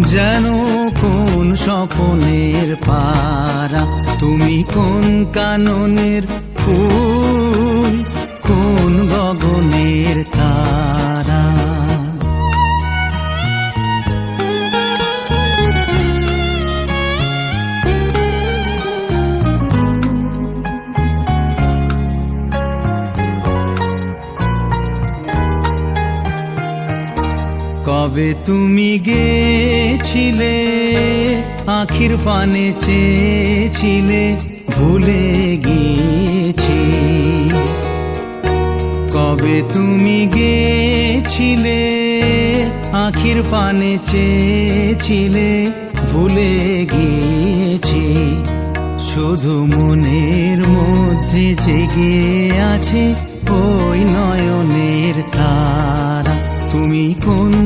যেন কোন স্বপনের পারা? তুমি কোন কাননের ফুল? কবে তুমি গেছিলে? আখির পানে চেয়েছিলে, ভুলে গিয়েছি। কবে তুমি গেছিলে? আখির পানে চেয়েছিলে, ভুলে গিয়েছি। শুধু মনের মধ্যে জেগে আছে ওই নয়নের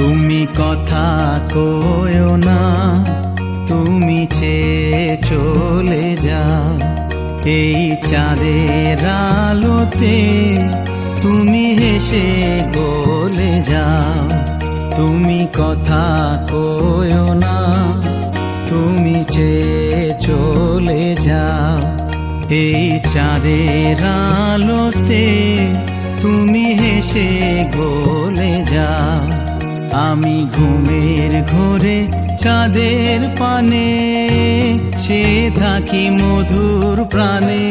তুমি কথা কয়ো না, তুমি চেয়ে চলে যাও। এই চাঁদের আলোতে তুমি হেসে গলে যাও, তুমি কথা কয়ো না, তুমি চেয়ে চলে যাও। এই চাঁদের আলোতে তুমি হেসে গলে যাও। আমি ঘুমের ঘোরে চাঁদের পানে, সে থাকি মধুর প্রাণে।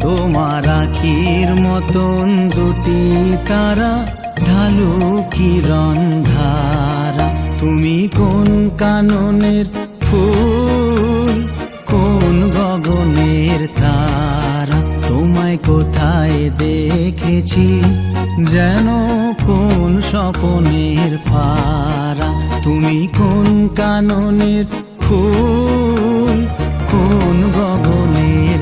তোমার আখির মতন দুটি তারা, ঢালু কিরণ ধারা। তুমি কোন কাননের ফুল দেখেছি যেন কোন স্বপনের পারা। তুমি কোন কাননের ফুল কোন গগনের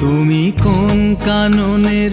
তুমি কোন কাননের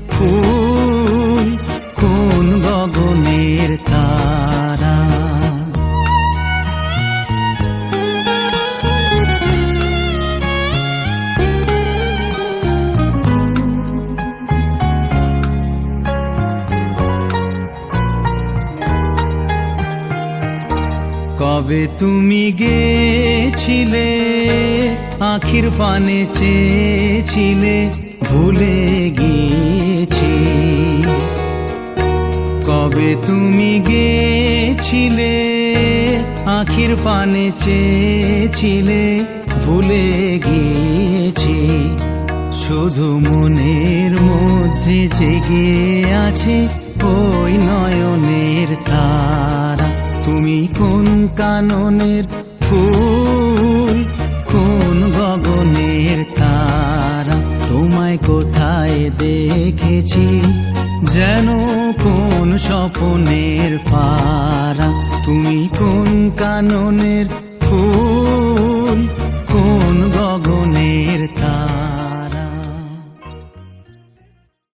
ফুল কোন গগনের তারা? কবে তুমি গেছিলে আখির পানে চেয়েছিলে? ভুলে গিয়েছি। কবে তুমি গেছিলে, আখির পানে চেয়েছিলে, ভুলে গিয়েছি। শুধু মনের মধ্যে জেগে আছে, ওই নয়নের তারা। তুমি কোন কাননের কোন কাননের